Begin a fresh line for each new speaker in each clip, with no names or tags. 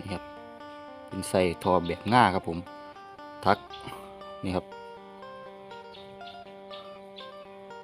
นี่ครับเป็นใส่ทอแบบง่าครับผม ทักนี่ครับ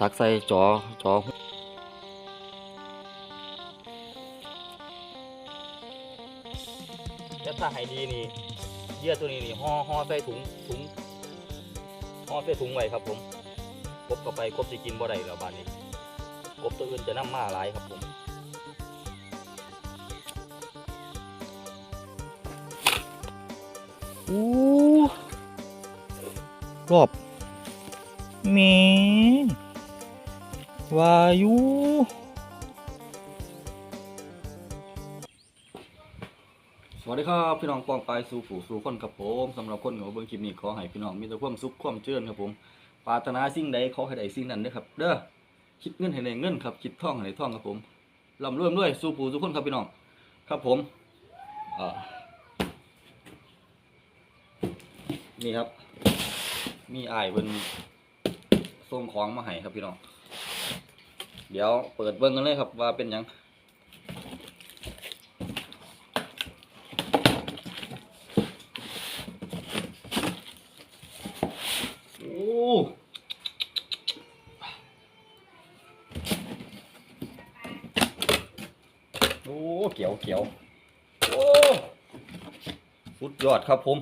ทักใส่จอจอจะถ้าให้ดีนี่เยื่อตัวนี้นี่ห่อห่อใส่ถุงถุงห่อใส่ถุงไว้ครับผมกบเข้าไปกบสิกินบ่ได้แล้วบานนี้กบตัวอื่นจะน้ำมาหลายครับผม อู้รอบเมวายุสวัสดีครับพี่น้องปองปายสู่ผู้สู่คนครับผมสำหรับคนของเบิ่งคลิปนี้ขอให้พี่น้องมีแต่ความสุขความเจริญครับผมปรารถนาสิ่งใดขอให้ได้สิ่งนั้นเด้อครับ เด้อคิดเงินให้ได้เงินครับคิดท่องให้ได้ท่องครับผมร่ำรวยด้วยสู่ผู้สู่คนครับพี่น้องครับผมอ่า นี่ครับ มีไอายเพิ่นส่งของมาให้ครับพี่น้อง เดี๋ยวเปิดเบิ่งกันเลยครับว่าเป็นยังโอ้โอ้เขียวเขียวโอ้สุดยอดครับผม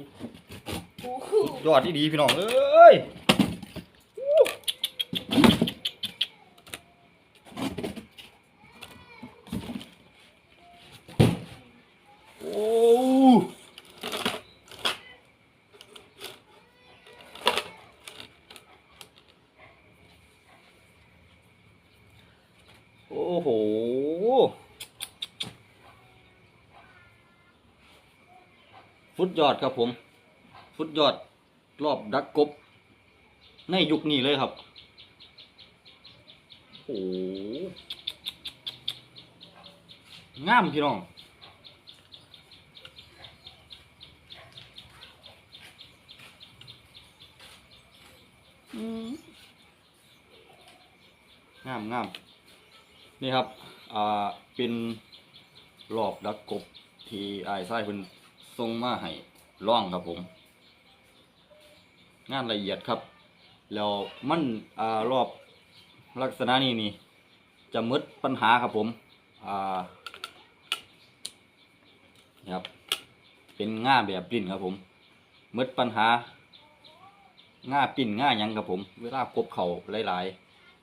ยอดที่ดีพี่น้องเอ้ยโอ้โอ้โหฟุตยอดครับผมฟุตยอด รอบดักกบ ในยุคนี้เลยครับ โอ้โหงามพี่น้องงามงามนี่ครับ อ่า เป็นรอบดักกบที่ไอ้ายไส้เพิ่นส่งมาให้ล่องครับผม งานละเอียดครับ แล้วมันอ่ารอบลักษณะนี้นี่ จะหมดปัญหาครับผมอ่านี่ครับ เป็นง่าแบบปิ้นครับผมหมดปัญหาง่าปิ้นง่ายังครับผม เวลากบเข่าหลาย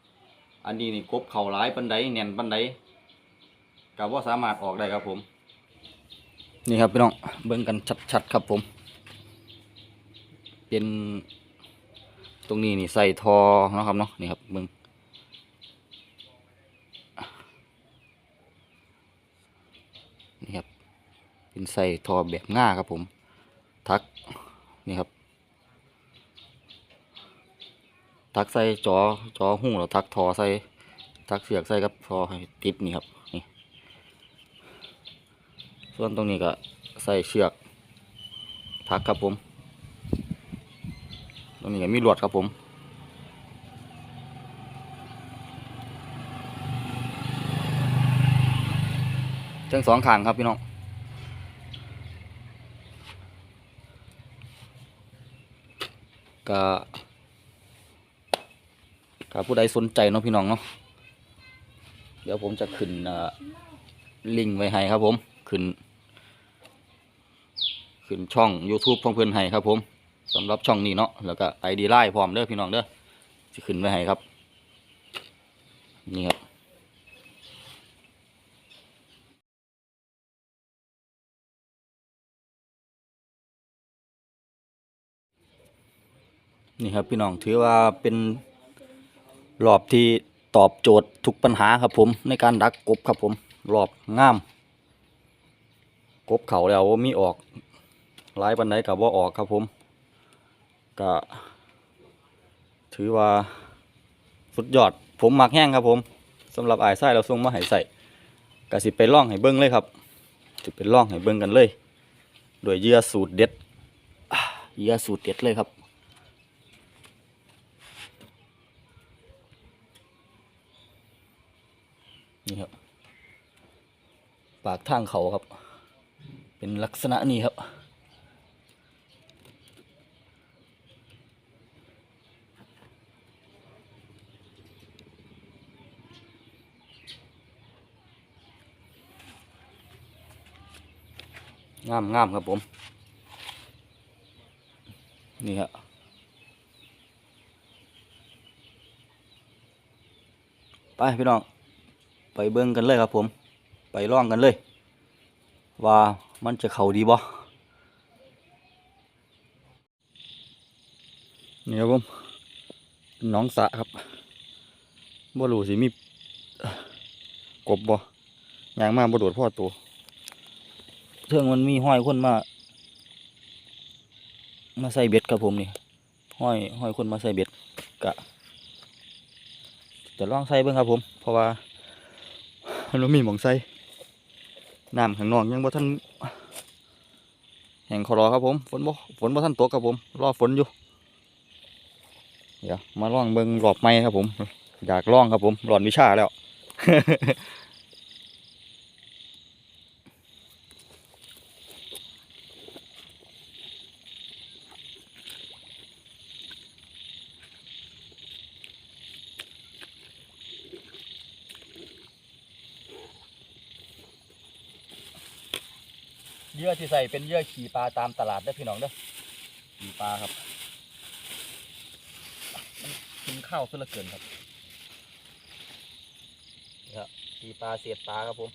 ๆ อันนี้นี่กบเข่าหลายปันไดแน่นปันไดกับว่าสามารถออกได้ครับผม นี่ครับพี่น้องเบิ่งกันชัดๆครับผม เป็นตรงนี้นี่ใส่ทอเนาะครับเนาะนี่ครับมึงนี่ครับเป็นใส่ทอแบบง่าครับผม ทักนี่ครับ ทักใส่จอจอหูแล้วทักทอใส่ทักเสียกใส่กับทอติดนี่ครับนี่ส่วนตรงนี้ก็ใส่เชือกทักครับผม ตรงนี้ก็มีลวดครับผมทั้งสองข้างครับพี่น้องก็ถ้าผู้ใดสนใจเนาะพี่น้องเนาะเดี๋ยวผมจะขึ้นลิงก์ไว้ให้ครับผม ขึ้น ขึ้นช่อง YouTube ของเพื่อนให้ครับผม สำหรับช่องนี้เนาะแล้วก็ไอดีไลน์พร้อมเด้อพี่น้องเด้อจะขึ้นไว้ให้ครับ นี่ครับนี่ครับพี่น้องถือว่าเป็นรอบที่ตอบโจทย์ทุกปัญหาครับผมในการดักกบครับผมรอบง่ามกบเขาแล้วมีออกหลายปันไดกับว่าออกครับผม ก็ถือว่าสุดยอด ผมหมักแห้งครับผมสำหรับอายไส้เราส่งมาให้ใส่ก็สิไปล่องให้เบิ้งเลยครับสิไปล่องให้เบิ้งกันเลยโดวยเยื่อสูตรเด็ดเยื่อสูตรเด็ดเลยครับนี่ครับ ปากทางเขาครับ เป็นลักษณะนี้ครับ งามงามครับผม นี่ครับไปพี่น้อง ไปเบิ่งกันเลยครับผม ไปล่องกันเลย ว่ามันจะเข้าดีบ่นี่ครับผมน้องสะครับบ่รู้สิมีกบบ่ยางมากบ่โดดพ่อตัว ทื่องมันมีห้อยคนมา มาใส่เบ็ดครับผมนี่ห้อยห้อยคนมาใส่เบ็ดกะจะลองใส่เบิ่งครับผม เพราะว่ามันมีหมองใส่น้ำข้างนอกยังบ่ทันแห้งขอรอครับผมฝนบ่ฝนบ่ทันตกครับผม รอฝนอยู่ เดี๋ยวมาลองเบิ่งรอบไม้ครับผม อยากลองครับผมร้อนวิชาแล้ว ยื่อที่ใส่เป็นเยื่อขี่ปลาตามตลาดได้พี่น้องเด้อขี่ปลาครับกินข้าวซะเหลือเกินครับนี่ครับขี่ปลาเสียดปลาครับผม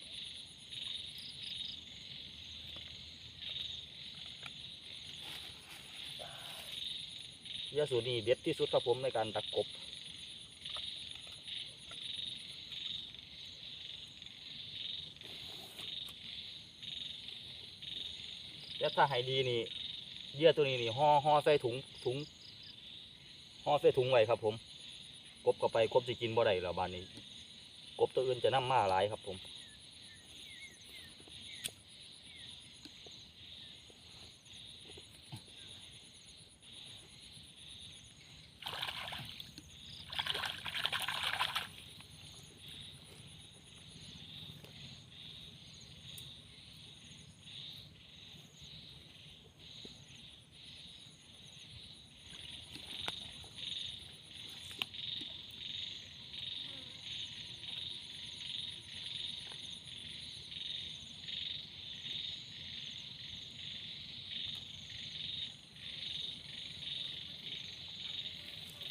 เยื่อสูตรนี้เด็ดที่สุดครับผมในการดักกบ แล้วถ้าให้ดีนี่เยื่อตัวนี้นี่ห่อห่อใส่ถุงถุงห่อใส่ถุงไว้ครับผมกบก็ไปกบจะกินบ่ได้แล้วบานนี้ กบตัวอื่นจะนำมาหลายครับผม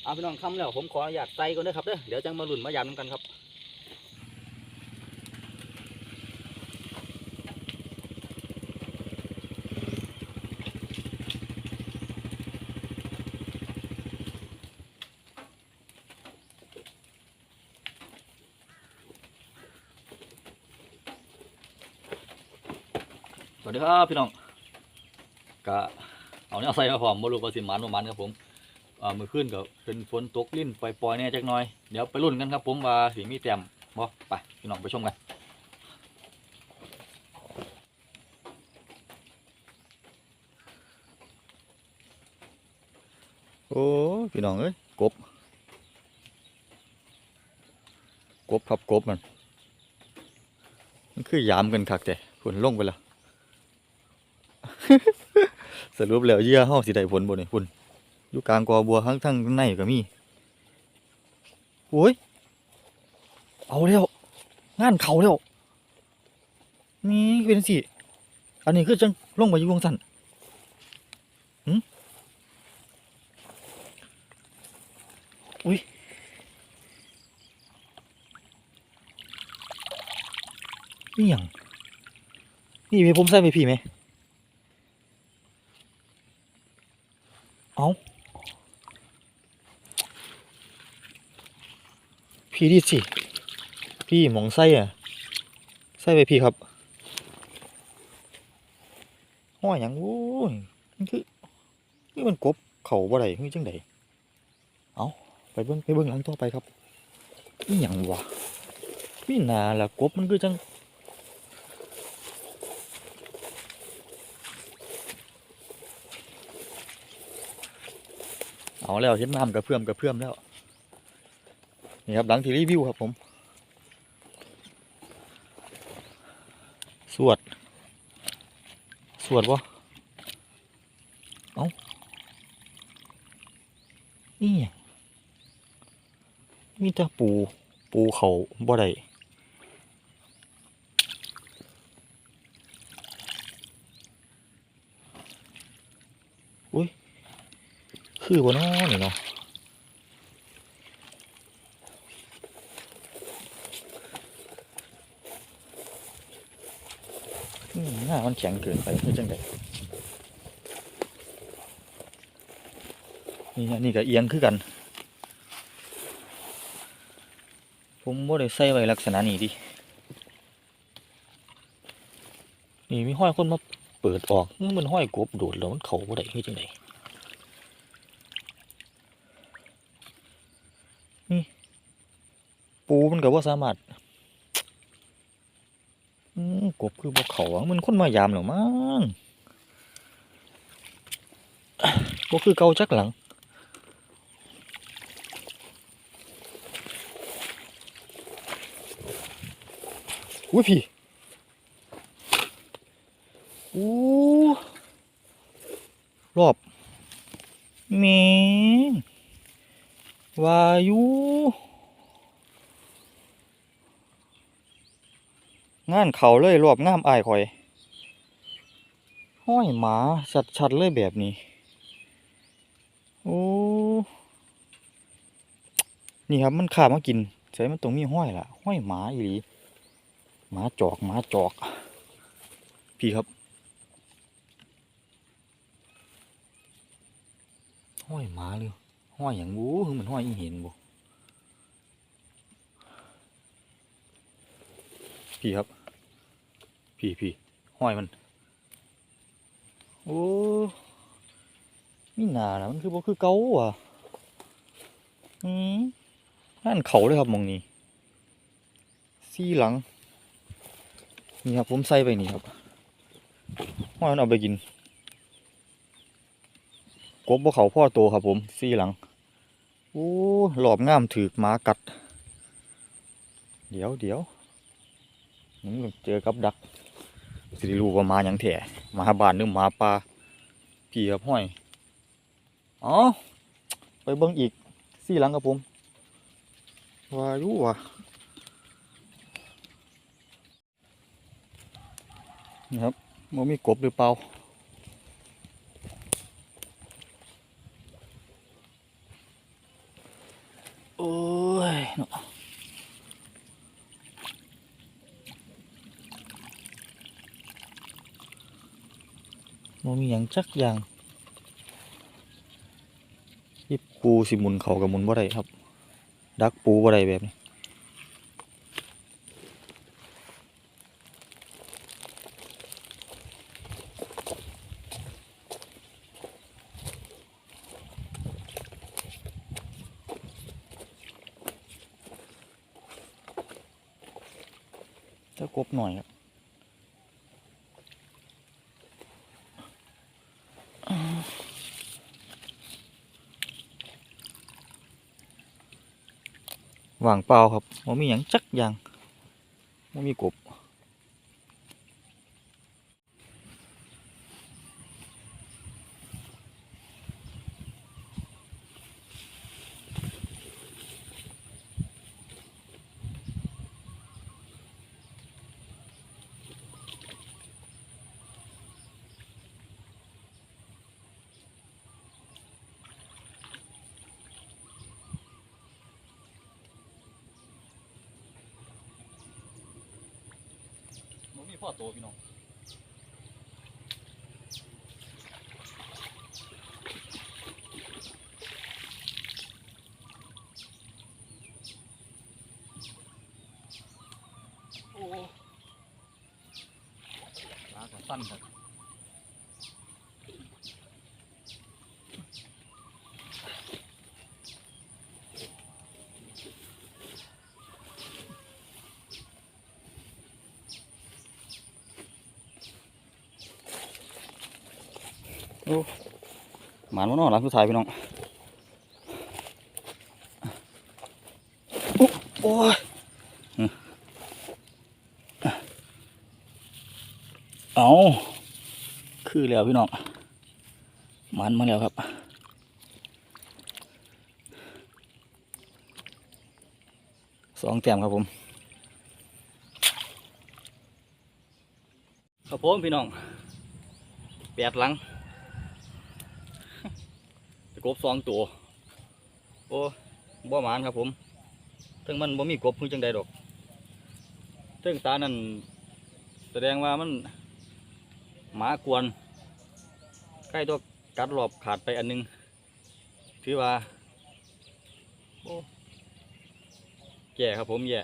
เอาพี่น้องคำแล้วผมขออนุญาตใส่ก่อนนะครับเด้อเดี๋ยวจังมาลุ่นมายำกันครับสวัสดีครับพี่น้องกะเอาเนี่ยใส่มาพร้อมบรู้ว่าสิมันบ่หมันครับผม อ่ามือขึ้นก็เป็นฝนตกลิ้นปล่อยๆแน่จักหน่อยเดี๋ยวไปรุ่นกันครับผมว่าสีมีแต้มบ่ไปพี่น้องไปชมกันโอ้พี่น้องเอ้ยกบกบครับกบมันมันคือยามกันคักแต่ฝนลงไปแล้ว สรุปแล้วเยื่อเฮาสิไดผลบ่นี่พุ่น อยู่กลางกอบัวข้างทั้งในก็มีโอ้ย เอาแล้วงานเขาแล้วนี่เป็นสิอันนี้คือจังลงไปอยู่วงสันหืมอุ้ยนี่ยังนี่มีผมใส่ไปพี่ไหมเอา พี่ดิสิ พี่หมองไส้อะ ไส้ไปพี่ครับห้อยหยังโอ้ยมันคือนี่มันกบเขาบ่ได้คือจังไดเอาไปเบิ่งไปเบิ่งหลังต่อไปครับนี่หยังวะพี่นาละกบมันคือจังเอาแล้วเห็นน้ำกระเพื่อมกระเพื่อมแล้ว นี่ครับหลังที่รีวิวครับผม สวด สวดวะเอ้านี่มีแต่ปู ปูเขาบ่ได้อุ้ย คือบ่เนาะนี่เนาะ หน้ามันแข็งเกินไปคือจังไดนี่อันนี่ก็เอียงคือกัน ผมบ่ได้ใส่ไว้ลักษณะนี้ดิ นี่มีห้อยคนมาเปิดออก มันห้อยกบโดดแล้วมันเข้าบ่ได้คือจังไดนี่ปูมันก็บ่สามารถ กบคือบ่เขามันคนมายามแล้วมั้งบ่คือเกาจักหลังอุ้ยพี่อู้รอบแมวายุงานเขาเลยรอบงามอายข่อย ห้อยหมาชัดๆเลยแบบนี้ โอ้ นี่ครับมันขามากินใส่มันตรงมีห้อยล่ะ ห้อยหมาอีหลีหมาจอกหมาจอก พี่ครับ ห้อยหมาเลยห้อยอย่างบูคือมันห้อยอีเห็นบูพี่ครับ พี่พี่ห้อยมัน โอ้มีหนานะมันคือบ่คือเก่าอะอืมนั่นเขาเลยครับมองนี้ซี่หลัง นี่ครับผมใส่ไปนี่ครับห้อยมันเอาไปกินกบบ่เขาพ่อโตครับผมซี่หลังโอ้หลอบงามถือหมากัด เดี๋ยวเดี๋ยวผมเจอกับดัก สิได้รู้ว่ามาหยังแถ่หมาบ้านหรือมาป่าพี่ครับห้อยอ๋อไปเบิ่งอีกซี่หลังครับผมวายู่ว่ะนะครับมันมีกบหรือเปล่าโอ้ยเนาะ มันมีอย่างจักอย่างที่ปูสิมุนเขากับมุนบ่ได้ครับ ดักปูบ่ได้แบบนี้ถ้ากบหน่อยครับ ว่างเปล่าครับมันมีอย่างจักอย่างมันมีกบ พ่อโตพี่น้อง โอ้ตาก็สั้นครับ โอ้หมานมันนอนหลังสุดท้ายพี่น้องโอ้โอ้ยเอาคือแล้วพี่น้องมันมาแล้วครับสองแต้มครับผม ครับผมพี่น้องแปดหลัง กบสองตัวโอ้บ่หมานครับผมถึงมันบ่มีกบพิ่งจังใดดอกถึงตานั่นแสดงว่ามันหมากวนใกล้ตัวกัดรอบขาดไปอันหนึงถือว่าโอ้แย่ครับผมแย่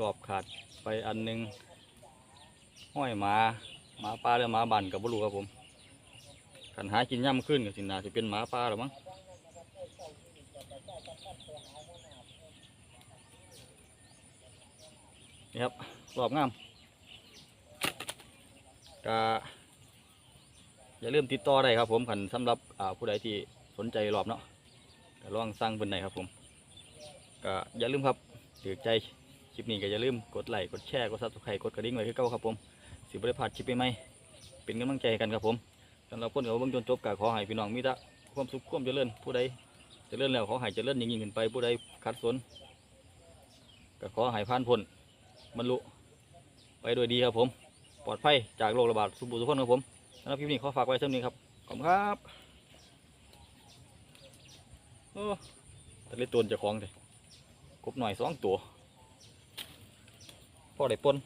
รอบขาดไปอันหนึงห้อยหมาหมาป่าหรือหมาบันกับบุรุครับผม ขันหากินย่ำขึ้นกับสินาจะเป็นหมาป่าหรือมั้งนี่ครับรอบงามก็อย่าลืมติดต่อได้ครับผมขันสำหรับผู้ใดที่สนใจรอบเนาะก็ลองสั่งเป็นไหนครับผมก็อย่าลืมครับถือใจคลิปนี้ก็อย่าลืมกดไลค์กดแชร์กดซับสไครต์กดกระดิ่งไว้คือเก่าครับผมสิบริพลาดคลิปใหม่เป็นกำลังใจกันครับผม สำหรับคนเขาเบิ่งจนจบก็ขอให้พี่น้องมีแต่ความสุขความเจริญผู้ใดเจริญแล้วขอให้เจริญยิ่งยิ่งขึ้นไปผู้ใดขัดสนก็ขอให้ผ่านพ้นบรรลุไปโดวยดีครับผม ปลอดภัยจากโรคระบาดสุบุทุกคนครับผมสำหรับคลิปนี้ขอฝากไว้เท่านี้ครับขอบคุณครับโอ้แต่เล็ตัวเจะคล้องเลยกบหน่อยสองตัวพอได้ปน